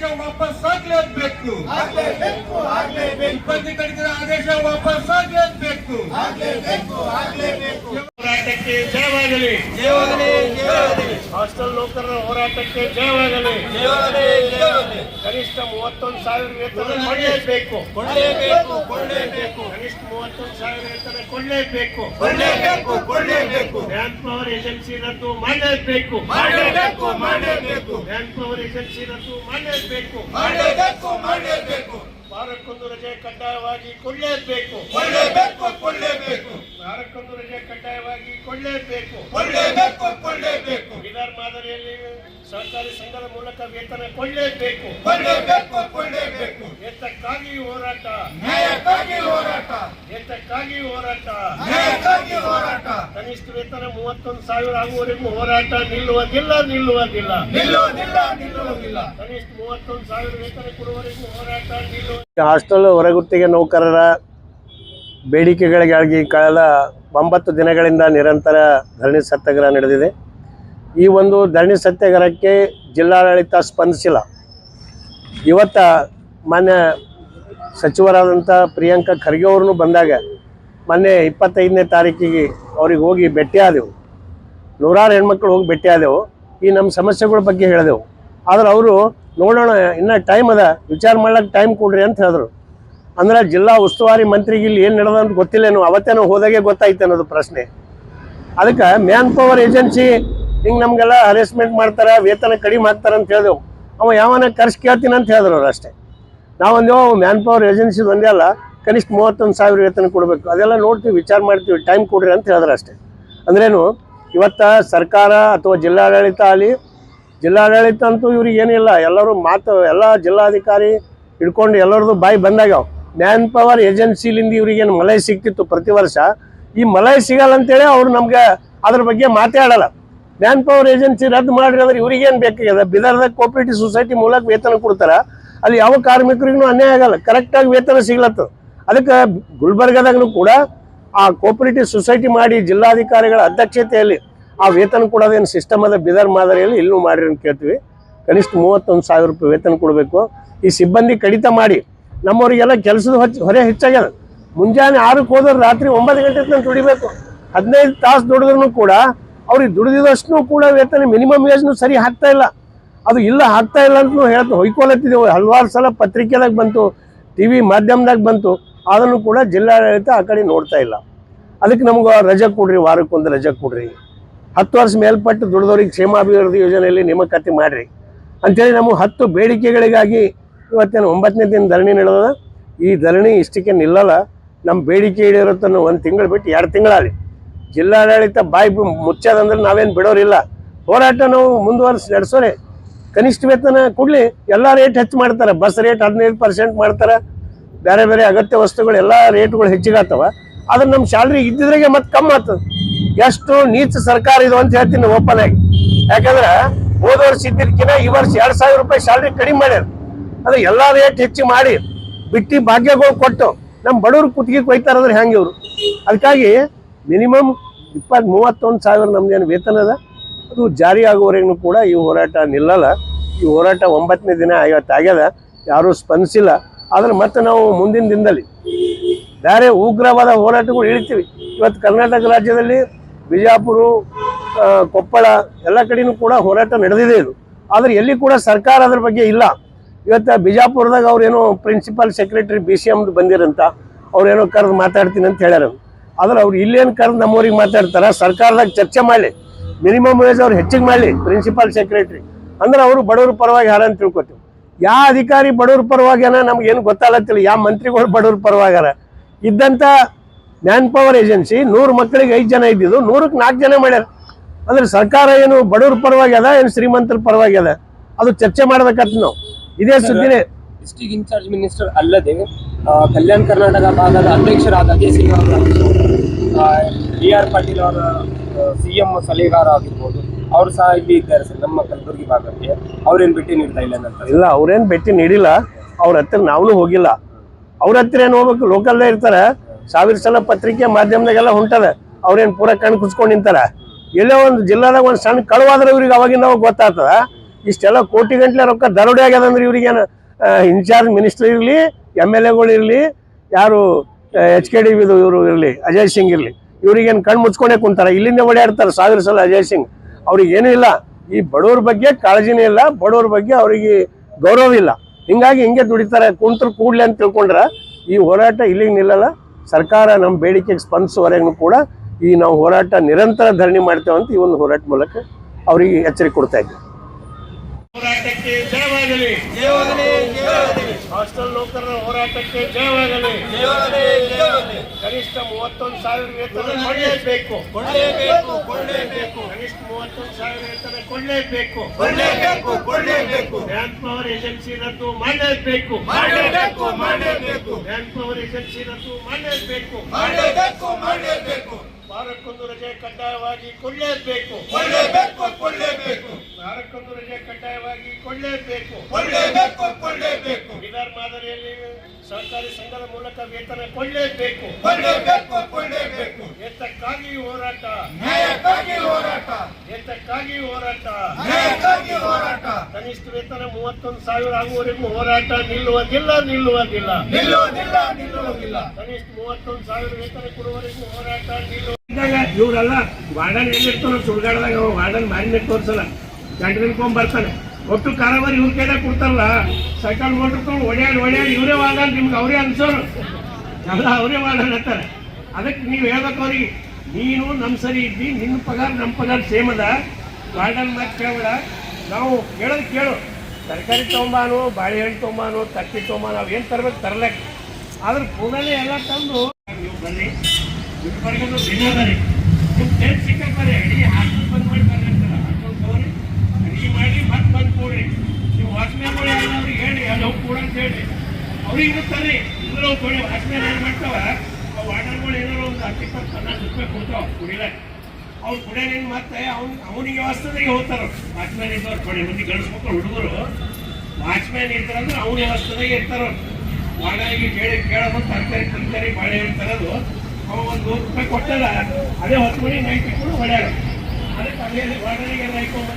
ಆದೇಶ ವಾಪಸ್ ಆಗ್ಲೇಬೇಕು. ಇಬ್ಬಂದಿ ಕಡಿತದ ಆದೇಶ ವಾಪಸ್ ಆಗ್ಲೇಬೇಕು. ಹೋರಾಟಕ್ಕೆ ಜಯವಾಗಲಿ. ಹಾಸ್ಟೆಲ್ ನೌಕರರ ಹೋರಾಟಕ್ಕೆ ಜಯವಾಗಲಿ. ಕನಿಷ್ಠ ಮೂವತ್ತೊಂದು ಸಾವಿರ ವೇತನ ಕೊಡಲೇಬೇಕು. ಕೊಡಲೇಬೇಕು ಕೊಡಲೇಬೇಕು. ಕನಿಷ್ಠ ಮೂವತ್ತೊಂದು ಸಾವಿರ ವೇತನ ಕೊಡಲೇಬೇಕು. ಕೊಡಲೇಬೇಕು ಕೊಡಲೇಬೇಕು. ಮ್ಯಾನ್ ಪವರ್ ಏಜೆನ್ಸಿ ರದ್ದು ಮಾಡಲೇಬೇಕು. ಮಾಡಲೇಬೇಕು ಮಾಡಲೇಬೇಕು. ಮ್ಯಾನ್ ಪವರ್ ಏಜೆನ್ಸಿ ರದ್ದು ಮಾಡಲೇಬೇಕು. ಮಾಡಲೇಬೇಕು ಮಾಡಲೇಬೇಕು. ವಾರಕ್ಕೊಂದು ರಜೆ ಕಡ್ಡಾಯವಾಗಿ ಕೊಡಲೇಬೇಕು. ಕೊಡಲೇಬೇಕು ಕೊಡಲೇಬೇಕು. ವಾರಕ್ಕೊಂದು ರಜೆ ಕಡ್ಡಾಯವಾಗಿ ಕೊಡಲೇಬೇಕು. ಮಾದರಿಯಲ್ಲಿ ಸಹಕಾರಿ ಸಂಘದ ಮೂಲಕ ವೇತನ ಕೊಡಲೇಬೇಕು. ಕೊಡಲೇಬೇಕು ಕೊಡಲೇಬೇಕು. ಏತಕ್ಕಾಗಿ ಹೋರಾಟ. ನ್ಯಾಯಕ್ಕಾಗಿ ಹೋರಾಟ. ಏತಕ್ಕಾಗಿ ಹೋರಾಟ. ನ್ಯಾಯಕ್ಕಾಗಿ ಹೋರಾಟ. ಕನಿಷ್ಠ ವೇತನ ಮೂವತ್ತೊಂದು ಸಾವಿರ ಆಗುವವರೆಗೂ ಹೋರಾಟ ನಿಲ್ಲುವುದಿಲ್ಲ ನಿಲ್ಲುವುದಿಲ್ಲ. ನಿಲ್ಲುವುದಿಲ್ಲ ನಿಲ್ಲುವುದಿಲ್ಲ. ಕನಿಷ್ಠ ಮೂವತ್ತೊಂದು ಸಾವಿರ ವೇತನ ಕೊಡುವವರೆಗೂ ಹೋರಾಟ ನಿಲ್ಲುವ ಹಾಸ್ಟೆಲ್ ಹೊರಗುತ್ತಿಗೆ ನೌಕರರ ಬೇಡಿಕೆಗಳಿಗಾಗಿ ಕಳೆದ ಒಂಬತ್ತು ದಿನಗಳಿಂದ ನಿರಂತರ ಧರಣಿ ಸತ್ಯಾಗ್ರಹ ನಡೆದಿದೆ. ಈ ಒಂದು ಧರಣಿ ಸತ್ಯಾಗ್ರಹಕ್ಕೆ ಜಿಲ್ಲಾಡಳಿತ ಸ್ಪಂದಿಸಿಲ್ಲ. ಇವತ್ತ ಮಾನ್ಯ ಸಚಿವರಾದಂಥ ಪ್ರಿಯಾಂಕ ಖರ್ಗೆ ಅವ್ರನ್ನೂ ಬಂದಾಗ ಮೊನ್ನೆ ಇಪ್ಪತ್ತೈದನೇ ತಾರೀಕಿಗೆ ಅವ್ರಿಗೆ ಹೋಗಿ ಭೇಟಿಯಾದೆವು ನೂರಾರು ಹೆಣ್ಮಕ್ಳು ಹೋಗಿ ಭೇಟಿಯಾದೆವು ಈ ನಮ್ಮ ಸಮಸ್ಯೆಗಳ ಬಗ್ಗೆ ಹೇಳಿದೆವು. ಆದ್ರೆ ಅವರು ನೋಡೋಣ, ಇನ್ನೂ ಟೈಮ್ ಅದ, ವಿಚಾರ ಮಾಡ್ಲಿಕ್ಕೆ ಟೈಮ್ ಕೊಡ್ರಿ ಅಂತ ಹೇಳಿದ್ರು. ಅಂದ್ರೆ ಜಿಲ್ಲಾ ಉಸ್ತುವಾರಿ ಮಂತ್ರಿಗೆ ಇಲ್ಲಿ ಏನು ನಡೆದ ಅಂತ ಗೊತ್ತಿಲ್ಲೇನು, ಅವತ್ತೇನೋ ಹೋದಾಗೆ ಗೊತ್ತಾಯ್ತು ಅನ್ನೋದು ಪ್ರಶ್ನೆ. ಅದಕ್ಕೆ ಮ್ಯಾನ್ ಪವರ್ ಏಜೆನ್ಸಿ ಹಿಂಗೆ ನಮಗೆಲ್ಲ ಹರೇಸ್ಮೆಂಟ್ ಮಾಡ್ತಾರೆ, ವೇತನ ಕಡಿಮೆ ಹಾಕ್ತಾರ ಅಂತ ಹೇಳಿದೆವು. ಅವ ಯಾವನ ಕರ್ಸಿ ಕೇಳ್ತೀನಿ ಅಂತ ಹೇಳಿದ್ರು ಅವ್ರು ಅಷ್ಟೇ. ನಾವೊಂದೇವು ಮ್ಯಾನ್ ಪವರ್ ಏಜೆನ್ಸಿ ಒಂದೇ ಅಲ್ಲ, ಕನಿಷ್ಠ ಮೂವತ್ತೊಂದು ಸಾವಿರ ವೇತನ ಕೊಡಬೇಕು. ಅದೆಲ್ಲ ನೋಡ್ತೀವಿ, ವಿಚಾರ ಮಾಡ್ತೀವಿ ಟೈಮ್ ಕೊಡ್ರಿ ಅಂತ ಹೇಳಿದ್ರು ಅಷ್ಟೇ. ಅಂದ್ರೇನು, ಇವತ್ತ ಸರ್ಕಾರ ಅಥವಾ ಜಿಲ್ಲಾಡಳಿತ ಆಗಲಿ, ಜಿಲ್ಲಾಡಳಿತ ಅಂತೂ ಇವ್ರಿಗೆ ಏನಿಲ್ಲ ಎಲ್ಲರೂ ಮಾತು, ಎಲ್ಲ ಜಿಲ್ಲಾಧಿಕಾರಿ ಹಿಡ್ಕೊಂಡು ಎಲ್ಲರದು ಬಾಯಿ ಬಂದಾಗ್ಯಾವ. ಮ್ಯಾನ್ ಪವರ್ ಏಜೆನ್ಸಿಲಿಂದ ಇವ್ರಿಗೇನು ಮಲೈ ಸಿಕ್ತಿತ್ತು ಪ್ರತಿ ವರ್ಷ. ಈ ಮಲೈ ಸಿಗಲ್ಲ ಅಂತೇಳಿ ಅವ್ರು ನಮ್ಗೆ ಅದ್ರ ಬಗ್ಗೆ ಮಾತಾಡಲ್ಲ ಮ್ಯಾನ್ ಪವರ್ ಏಜೆನ್ಸಿ ರದ್ದು ಮಾಡ್ರಿ ಅಂದ್ರೆ ಇವ್ರಿಗೇನು ಬೇಕಾಗ್ಯದ? ಬಿದರ್ದಾಗ ಕೋಪರೇಟಿವ್ ಸೊಸೈಟಿ ಮೂಲಕ ವೇತನ ಕೊಡ್ತಾರ. ಅಲ್ಲಿ ಯಾವ ಕಾರ್ಮಿಕರಿಗೂ ಅನ್ಯಾಯ ಆಗಲ್ಲ. ಕರೆಕ್ಟಾಗಿ ವೇತನ ಸಿಗ್ಲತ್ತು. ಅದಕ್ಕೆ ಗುಲ್ಬರ್ಗದಾಗನು ಕೂಡ ಆ ಕೋಪರೇಟಿವ್ ಸೊಸೈಟಿ ಮಾಡಿ ಜಿಲ್ಲಾಧಿಕಾರಿಗಳ ಅಧ್ಯಕ್ಷತೆಯಲ್ಲಿ ಆ ವೇತನ ಕೊಡೋದೇನು ಸಿಸ್ಟಮ್ ಅದ? ಬಿದರ್ ಮಾದರಿಯಲ್ಲಿ ಇಲ್ಲೂ ಮಾಡಿರಿ ಅಂತ ಕೇಳ್ತೀವಿ. ಕನಿಷ್ಠ ಮೂವತ್ತೊಂದು ಸಾವಿರ ರೂಪಾಯಿ ವೇತನ ಕೊಡಬೇಕು. ಈ ಸಿಬ್ಬಂದಿ ಕಡಿತ ಮಾಡಿ ನಮ್ಮವರಿಗೆಲ್ಲ ಕೆಲಸದ ಹೊಚ್ಚ ಹೊರೆ ಹೆಚ್ಚಾಗ್ಯದ. ಮುಂಜಾನೆ ಆರಕ್ಕೆ ಹೋದ್ರೆ ರಾತ್ರಿ ಒಂಬತ್ತು ಗಂಟೆ ತನಕ ದುಡಿಬೇಕು. ಹದಿನೈದು ತಾಸು ದುಡಿದ್ರೂ ಕೂಡ ಅವ್ರಿಗೆ ದುಡಿದಿದಷ್ಟು ಕೂಡ ವೇತನ ಮಿನಿಮಮ್ ವೇಜ್ನು ಸರಿ ಹಾಕ್ತಾ ಇಲ್ಲ. ಅದು ಇಲ್ಲ, ಹಾಕ್ತಾ ಇಲ್ಲ ಅಂತ ಹೇಳ್ತು ಹೊಯ್ಕೊಳತ್ತಿದ್ದೆವು ಹಲವಾರು ಸಲ ಪತ್ರಿಕೆದಾಗ ಬಂತು, ಟಿ ವಿ ಮಾಧ್ಯಮದಾಗ ಬಂತು. ಅದನ್ನು ಕೂಡ ಜಿಲ್ಲಾಡಳಿತ ಆ ಕಡೆ ನೋಡ್ತಾ ಇಲ್ಲ. ಅದಕ್ಕೆ ನಮ್ಗೆ ರಜೆ ಕೊಡ್ರಿ, ವಾರಕ್ಕೊಂದು ರಜೆ ಕೊಡ್ರಿ. ಹತ್ತು ವರ್ಷ ಮೇಲ್ಪಟ್ಟು ದುಡಿದವ್ರಿಗೆ ಕ್ಷೇಮಾಭಿವೃದ್ಧಿ ಯೋಜನೆಯಲ್ಲಿ ನೇಮಕಾತಿ ಮಾಡಿರಿ. ಅಂಥೇಳಿ ನಮಗೆ ಹತ್ತು ಬೇಡಿಕೆಗಳಿಗಾಗಿ ಇವತ್ತೇನು ಒಂಬತ್ತನೇ ದಿನ ಧರಣಿ ನಡೆದ ಈ ಧರಣಿ ಇಷ್ಟಕ್ಕೆ ನಿಲ್ಲಲ್ಲ. ನಮ್ಮ ಬೇಡಿಕೆ ಈಡೇರುತ್ತನ್ನು ಒಂದು ತಿಂಗಳು ಬಿಟ್ಟು ಎರಡು ತಿಂಗಳಲ್ಲಿ ಜಿಲ್ಲಾಡಳಿತ ಬಾಯಿ ಮುಚ್ಚದಂದ್ರೆ ನಾವೇನು ಬಿಡೋರಿಲ್ಲ. ಹೋರಾಟ ನಾವು ಮುಂದುವರಿಸಿ, ನಡೆಸೋರೆ. ಕನಿಷ್ಠ ವೇತನ ಕೊಡಲಿ. ಎಲ್ಲ ರೇಟ್ ಹೆಚ್ಚು ಮಾಡ್ತಾರೆ. ಬಸ್ ರೇಟ್ ಹದಿನೈದು ಪರ್ಸೆಂಟ್ ಮಾಡ್ತಾರೆ. ಬೇರೆ ಬೇರೆ ಅಗತ್ಯ ವಸ್ತುಗಳು, ಎಲ್ಲ ರೇಟ್ಗಳು ಹೆಚ್ಚಿಗಾತವ ಆದ್ರೆ ನಮ್ಮ ಸ್ಯಾಲ್ರಿ ಇದ್ದಿದ್ರಾಗೆ ಮತ್ತೆ ಕಮ್ಮಿ ಆಗ್ತದೆ ಎಷ್ಟು ನೀಚ ಸರ್ಕಾರ ಇದು ಅಂತ ಹೇಳ್ತೀನಿ ಓಪನ್ ಆಗಿ. ಯಾಕಂದ್ರೆ ಹೋದ ವರ್ಷ ಇದ್ದಿದ್ದಕ್ಕಿಂತ ಈ ವರ್ಷ ಎರಡ್ ಸಾವಿರ ರೂಪಾಯಿ ಸ್ಯಾಲ್ರಿ ಕಡಿಮೆ ಮಾಡ್ಯಾರ. ಅದು ಎಲ್ಲ ರೇಟ್ ಹೆಚ್ಚು ಮಾಡಿ ಬಿಟ್ಟಿ ಭಾಗ್ಯಗಳು ಕೊಟ್ಟು ನಮ್ಮ ಬಡವ್ರು ಕುತ್ತಿಗೆ ಕೊಯ್ತಾರಂದ್ರೆ ಹೆಂಗೆ ಇವರು? ಅದಕ್ಕಾಗಿ ಮಿನಿಮಮ್ ಇಪ್ಪತ್ ಮೂವತ್ತೊಂದು ಸಾವಿರ ನಮ್ದೇನು ವೇತನ ಅದ. ಅದು ಜಾರಿ ಆಗುವವರೆಗೂ ಕೂಡ ಈ ಹೋರಾಟ ನಿಲ್ಲಲ್ಲ. ಈ ಹೋರಾಟ ಒಂಬತ್ತನೇ ದಿನ ಐವತ್ತು ಆಗ್ಯದ. ಯಾರೂ ಸ್ಪಂದಿಸಿಲ್ಲ. ಆದ್ರೆ ಮತ್ತೆ ನಾವು ಮುಂದಿನ ದಿನದಲ್ಲಿ ಬೇರೆ ಉಗ್ರವಾದ ಹೋರಾಟಗಳು ಇಳಿತೀವಿ. ಇವತ್ತು ಕರ್ನಾಟಕ ರಾಜ್ಯದಲ್ಲಿ ಬಿಜಾಪುರ ಕೊಪ್ಪಳ ಎಲ್ಲ ಕಡೆನೂ ಕೂಡ ಹೋರಾಟ ನಡೆದಿದೆ ಇದು. ಆದ್ರೆ ಎಲ್ಲಿ ಕೂಡ ಸರ್ಕಾರ ಅದ್ರ ಬಗ್ಗೆ ಇಲ್ಲ. ಇವತ್ತು ಬಿಜಾಪುರದಾಗ ಅವ್ರೇನೋ ಪ್ರಿನ್ಸಿಪಲ್ ಸೆಕ್ರೆಟರಿ ಬಿ ಸಿ ಎಮ್ದು ಬಂದಿರಂತ. ಅವ್ರೇನೋ ಕರೆದು ಮಾತಾಡ್ತೀನಿ ಅಂತ ಹೇಳ್ಯಾರ ಆದ್ರೆ ಅವ್ರು ಇಲ್ಲೇನು ಕರೆದು ನಮ್ಮವ್ರಿಗೆ ಮಾತಾಡ್ತಾರ? ಸರ್ಕಾರದಾಗ ಚರ್ಚೆ ಮಾಡಲಿ. ಮಿನಿಮಮ್ ವೇಜ್ ಅವ್ರು ಹೆಚ್ಚಿಗೆ ಮಾಡಲಿ ಪ್ರಿನ್ಸಿಪಾಲ್ ಸೆಕ್ರೆಟರಿ ಅಂದ್ರೆ ಅವರು ಬಡವ್ರ ಪರವಾಗಿ ಯಾರ ಅಂತ ತಿಳ್ಕೊತೀವಿ. ಯಾವ ಅಧಿಕಾರಿ ಬಡವ್ರ ಪರವಾಗ್ಯಾನ ನಮ್ಗೆ ಏನು ಗೊತ್ತಾಗತ್ತಿಲ್ಲ. ಯಾವ ಮಂತ್ರಿಗಳು ಬಡವ್ರ ಪರವಾಗಿ ಇದ್ದಂಥ ಮ್ಯಾನ್ ಪವರ್ ಏಜೆನ್ಸಿ ನೂರು ಮಕ್ಕಳಿಗೆ ಐದು ಜನ ಇದ್ದಿದ್ದು ನೂರಕ್ಕೆ ನಾಲ್ಕು ಜನ ಮಾಡ್ಯಾರ. ಅಂದ್ರೆ ಸರ್ಕಾರ ಏನು ಬಡವ್ರ ಪರವಾಗಿ ಅದ ಏನು ಶ್ರೀಮಂತರ ಪರವಾಗಿ ಅದ? ಅದು ಚರ್ಚೆ ಮಾಡ್ಬೇಕಂತ ನಾವು. ಇದೇ ಸುದ್ದಿನೇ. ಡಿಸ್ಟ್ರಿಕ್ಟ್ ಇನ್ಚಾರ್ಜ್ ಮಿನಿಸ್ಟರ್ ಅಲ್ಲದೆ ಕಲ್ಯಾಣ ಕರ್ನಾಟಕ ಭಾಗದ ಅಧ್ಯಕ್ಷರಾದ ಅಜಯ್ ಸಿಂಗ್ ಅವರ ಡಿ ಆರ್ ಪಾಟೀಲ್ ಅವರ ಸಿ ಎಂ ಸಲಹೆಗಾರ ಆಗಿರ್ಬೋದು, ಅವರು ಸಹ ಇಲ್ಲಿ ಇದ್ದಾರೆ ಸರ್, ನಮ್ಮ ಕಲಬುರಗಿ ಭಾಗಕ್ಕೆ. ಅವ್ರೇನು ಭೇಟಿ ನೀಡ್ತಾ ಇಲ್ಲ ಅಂತ ಇಲ್ಲ, ಅವ್ರೇನು ಭೇಟಿ ನೀಡಿಲ್ಲ. ಅವ್ರ ಹತ್ರ ನಾವೂ ಹೋಗಿಲ್ಲ. ಅವ್ರ ಹತ್ರ ಏನು ಹೋಗ್ಬೇಕು? ಲೋಕಲ್ದೇ ಇರ್ತಾರೆ. ಸಾವಿರ ಸಲ ಪತ್ರಿಕೆ ಮಾಧ್ಯಮದಾಗೆಲ್ಲ ಹೊಂಟದ. ಅವ್ರೇನು ಪೂರ ಕಣ್ಣು ಕುಸ್ಕೊಂಡು ನಿಂತಾರ. ಎಲ್ಲೋ ಒಂದು ಜಿಲ್ಲಾದಾಗ ಒಂದು ಸಣ್ಣ ಕಳುವಾದ್ರೆ ಇವ್ರಿಗೆ ಅವಾಗಿಂದ ಅವಾಗ ಗೊತ್ತಾಗ್ತದ. ಇಷ್ಟೆಲ್ಲ ಕೋಟಿ ಗಂಟ್ಲೆ ರೊಕ್ಕ ದರೋಡೆ ಆಗ್ಯದಂದ್ರೆ ಇವ್ರಿಗೇನು ಇನ್ಚಾರ್ಜ್ ಮಿನಿಸ್ಟರ್ ಇರಲಿ ಎಂ ಎಲ್ ಎಗಳು ಯಾರು ಎಚ್ ಕೆ ಡಿ ಇದು ಇವರು ಇರಲಿ ಅಜಯ್ ಸಿಂಗ್ ಇರಲಿ ಇವ್ರಿಗೇನು ಕಣ್ಣು ಮುಚ್ಕೊಂಡೇ ಕುಂತಾರೆ. ಇಲ್ಲಿಂದ ಓಡಾಡ್ತಾರೆ ಸಾವಿರ ಸಲ ಅಜಯ್ ಸಿಂಗ್. ಅವ್ರಿಗೆ ಏನೂ ಇಲ್ಲ. ಈ ಬಡವ್ರ ಬಗ್ಗೆ ಕಾಳಜಿನೇ ಇಲ್ಲ ಬಡವ್ರ ಬಗ್ಗೆ ಅವರಿಗೆ ಗೌರವ ಇಲ್ಲ. ಹಿಂಗಾಗಿ ಹಿಂಗೆ ದುಡಿತಾರೆ ಕುಂತರು ಕೂಡ್ಲಿ ಅಂತ ತಿಳ್ಕೊಂಡ್ರೆ ಈ ಹೋರಾಟ ಇಲ್ಲಿಗೆ ನಿಲ್ಲಲ್ಲ. ಸರ್ಕಾರ ನಮ್ಮ ಬೇಡಿಕೆಗೆ ಸ್ಪಂದಿಸುವವರೆಗೂ ಕೂಡ ಈ ನಾವು ಹೋರಾಟ ನಿರಂತರ ಧರಣಿ ಮಾಡ್ತೇವೆ ಅಂತ ಈ ಒಂದು ಹೋರಾಟ ಮೂಲಕ ಅವರಿಗೆ ಎಚ್ಚರಿಕೆ ಕೊಡ್ತಾ ಇದ್ದೀವಿ ಹೋರಾಟಕ್ಕೆ ಜಯವಾಗಲಿ. ಜಯವಾಗಲಿ ಜಯವಾಗಲಿ. ಹಾಸ್ಟೆಲ್ ನೌಕರರ ಹೋರಾಟಕ್ಕೆ ಜಯವಾಗಲಿ. ಕನಿಷ್ಠ ಮೂವತ್ತೊಂದು ಸಾವಿರ ವೇತನ ಕೊಡಲೇಬೇಕು. ಕೊಡಲೇಬೇಕು ಕೊಡಲೇಬೇಕು. ಕನಿಷ್ಠ ಮೂವತ್ತೊಂದು ಸಾವಿರ ವೇತನ ಕೊಡಲೇಬೇಕು. ಕೊಡಲೇಬೇಕು ಕೊಡಲೇಬೇಕು. ಮ್ಯಾನ್ ಪವರ್ ಏಜೆನ್ಸಿ ರದ್ದು ಮಾಡಲೇಬೇಕು. ಮಾಡಲೇಬೇಕು ಮಾಡಲೇಬೇಕು. ಮ್ಯಾನ್ ಪವರ್ ಏಜೆನ್ಸಿ ರದ್ದು ಮಾಡಲೇಬೇಕು. ಮಾಡಲೇಬೇಕು ಮಾಡಲೇಬೇಕು. ವಾರಕ್ಕೊಂದು ರಜೆ ಕಡ್ಡಾಯವಾಗಿ ಕೊಡಲೇಬೇಕು. ಕೊಡಲೇಬೇಕು ಕೊಡಲೇಬೇಕು. ವಾರಕ್ಕೊಂದು ರಜೆ ಕಡ್ಡಾಯವಾಗಿ ಕೊಡಲೇಬೇಕು. ಕೊಡಲೇಬೇಕು ಸಹಕಾರಿ ಸಂಘದ ಮೂಲಕ ವೇತನ ಕೊಡಲೇಬೇಕು. ಕೊಡಲೇಬೇಕು ಕೊಡಲೇಬೇಕು. ಏತಕ್ಕಾಗಿ ಹೋರಾಟ. ನ್ಯಾಯಕ್ಕಾಗಿ ಹೋರಾಟ. ಏತಕ್ಕಾಗಿ ಹೋರಾಟ. ನ್ಯಾಯಕ್ಕಾಗಿ ಹೋರಾಟ. ಕನಿಷ್ಠ ವೇತನ ಮೂವತ್ತೊಂದು ಸಾವಿರ ಆಗುವವರೆಗೂ ಹೋರಾಟ ನಿಲ್ಲುವುದಿಲ್ಲ ನಿಲ್ಲುವುದಿಲ್ಲ ನಿಲ್ಲುವುದಿಲ್ಲ ನಿಲ್ಲುವುದಿಲ್ಲ ಕನಿಷ್ಠ ಮೂವತ್ತೊಂದು ಸಾವಿರ ವೇತನ ಕೊಡುವವರೆಗೂ ಹೋರಾಟ ನಿಲ್ಲುವ ಇವರೆಲ್ಲ ವಾರ್ಡನ್ ಎಲ್ಲಿರ್ತಾನೋ ಸುಳ್ಗಾಡದಾಗ ವಾರ್ಡನ್ ಮಾರಿನ ತೋರ್ಸಲ್ಲ ಗಂಟೆ ನಿಂತ್ಕೊಂಡ್ ಬರ್ತಾನೆ. ಒಟ್ಟು ಕಾರಾಬಾರಿ ಇವ್ರ ಕೈದಾಗ ಕೊಡ್ತಾರಲ್ಲ ಸೈಕಲ್ ಓಡಿರ್ಕೊಂಡು ಓಡ್ಯಾಡಿ ಓಡ್ಯಾಡಿ ಇವರೇ ವಾದ ನಿಮ್ಗೆ ಅವರೇ ಅನ್ಸೋರು. ಎಲ್ಲ ಅವರೇ ವಾದ ಅಂತಾರೆ. ಅದಕ್ಕೆ ನೀವು ಹೇಳ್ಬೇಕು ಅವ್ರಿಗೆ, ನೀನು ನಮ್ಮ ಸರಿ ಇದ್ದಿ ನಿನ್ನ ಪಗಾರ ನಮ್ಮ ಪಗಾರ ಸೇಮ್ ಅದ. ಗಾರ್ಡನ್ ಮಾತು ಕೇಳಬೇಡ. ನಾವು ಕೇಳೋದು ಕೇಳು. ತರಕಾರಿ ತೊಗೊಂಬಾನು, ಬಾಳೆಹಣ್ಣು ತೊಗೊಂಬಾನು, ತಟ್ಟಿ ತೊಗೊಂಬಾನು ನಾವು ಏನು ತರಬೇಕು ತರಲೇ ಆದ್ರೆ ಕೂಡಲೇ ಎಲ್ಲ ತಂದು ನೀವು ಬನ್ನಿ. ಸಿಕ್ಕ ಬರ್ರಿ ಅಡಿಗೆ ಹಾಕಿ ಬಂದು ಮಾಡಿ ಬರ್ರಿ ಅಂತಾರ ಹಾಕೊಂಡು ತಗೋರಿ ಅಡಿಗೆ ಮಾಡಿ ಮತ್ತೆ ಬಂದು ಕೊಡ್ರಿ ನೀವು ವಾಚ್ಮ್ಯಾನ್ಗಳು ಎಲ್ಲ ಅವ್ರಿಗೆ ಹೇಳಿ ಅಲ್ಲಿ ಹೋಗಿ ಕೂಡ ಅಂತ ಹೇಳಿ ಅವ್ರಿಗೆ ಇರುತ್ತಾರೆ ಇಲ್ಲರೂ ಕೊಡಿ ವಾಚ್ಮ್ಯಾನ್ ಏನು ಮಾಡ್ತಾವ? ಆ ವಾಟರ್ಗಳು ಏನಾರು ಒಂದು ಹತ್ತು ಇಪ್ಪತ್ತು ಹನ್ನೆರಡು ರೂಪಾಯಿ ಕೊಡ್ತಾವ ಕುಡಿಲ ಅವ್ರು ಕುಡಿಯೋದೇನು ಮತ್ತೆ? ಅವ್ನು, ಅವನಿಗೆ ವ್ಯವಸ್ಥೆಗೆ ಹೋಗ್ತಾರ ವಾಚ್ಮ್ಯಾನ್ ಇದ್ದವ್ರು ಕೊಡಿ, ಮಂದಿ ಗಂಡ್ಸ್ ಮಕ್ಕಳು ಹುಡುಗರು. ವಾಚ್ಮ್ಯಾನ್ ಇರ್ತಾರಂದ್ರೆ ಅವ್ನ ವ್ಯವಸ್ಥೆಗೆ ಇರ್ತಾರ ವಾಡನಿಗೆ ಕೇಳಿ, ಕೇಳೋದು ತರಕಾರಿ ತರಕಾರಿ ಬಾಳೆ ತರೋದು. ಅವ ಒಂದು ನೂರು ರೂಪಾಯಿ ಕೊಟ್ಟಲ್ಲ, ಅದೇ ಹೊತ್ತು ಮಣಿ ನೈಟ್ ಇಟ್ಕೊಂಡು ಹೊಡ್ಯಾರ ಅದಕ್ಕೆ ಅದೇ ವಾಡನಿಗೆ ನೈಕೊಂಡ್